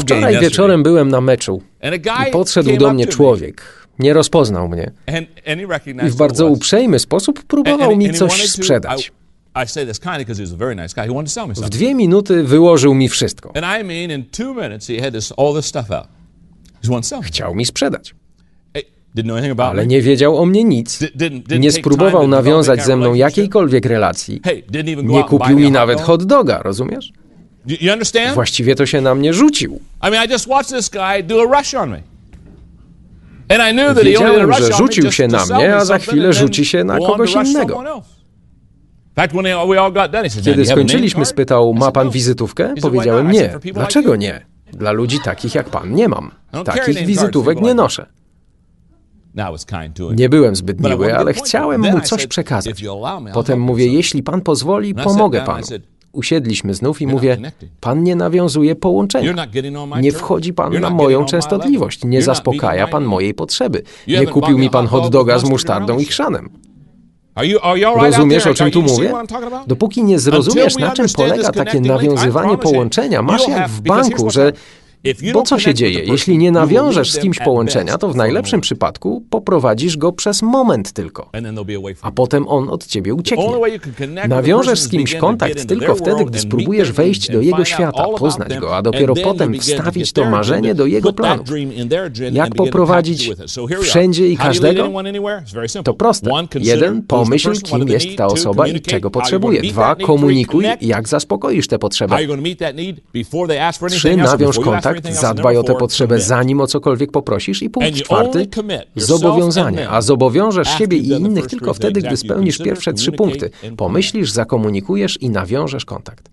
Wczoraj wieczorem byłem na meczu i podszedł do mnie człowiek. Nie rozpoznał mnie i w bardzo uprzejmy sposób próbował mi coś sprzedać. W dwie minuty wyłożył mi wszystko. Chciał mi sprzedać, ale nie wiedział o mnie nic. Nie spróbował nawiązać ze mną jakiejkolwiek relacji. Nie kupił mi nawet hot doga, rozumiesz? You, understand? Właściwie to się na mnie rzucił. I mean, I just watched this guy do a rush on me. And I knew that he only że rzucił się na mnie, a za chwilę rzuci się na kogoś innego. someone else. In fact, when they- we all got done, he said, "Man, do Kiedy skończyliśmy, card?" spytał, ma pan "No." wizytówkę? He said, "Why Powiedziałem not?" I said, nie. "For people like Dlaczego you." nie? Dla ludzi takich jak pan nie mam. Takich wizytówek nie noszę. Nie byłem zbyt miły, ale chciałem mu coś przekazać. "If you allow me, I'll Potem mówię, some." jeśli pan pozwoli, pomogę I panu. Usiedliśmy znów i mówię, pan nie nawiązuje połączenia. Nie wchodzi pan na moją częstotliwość. Nie zaspokaja pan mojej potrzeby. Nie kupił mi pan hot hot dog doga with z musztardą i chrzanem. Rozumiesz, o czym tu mówię? Dopóki nie zrozumiesz, na czym polega takie nawiązywanie połączenia, masz jak w banku, że... Bo co się dzieje? Jeśli nie nawiążesz z kimś połączenia, to w najlepszym przypadku poprowadzisz go przez moment tylko, a potem on od ciebie ucieknie. Nawiążesz z kimś kontakt tylko wtedy, gdy spróbujesz wejść do jego świata, poznać go, a dopiero potem wstawić to marzenie do jego planów. Jak poprowadzić wszędzie i każdego? To proste. Jeden, pomyśl, kim jest ta osoba i czego potrzebuje. Dwa, komunikuj, jak zaspokoisz tę potrzebę. ask for Trzy, nawiąż kontakt, zadbaj o tę potrzebę, zanim o cokolwiek poprosisz. I punkt czwarty, zobowiązanie. A zobowiążesz siebie i innych tylko wtedy, gdy spełnisz pierwsze trzy punkty. Pomyślisz, zakomunikujesz i nawiążesz kontakt.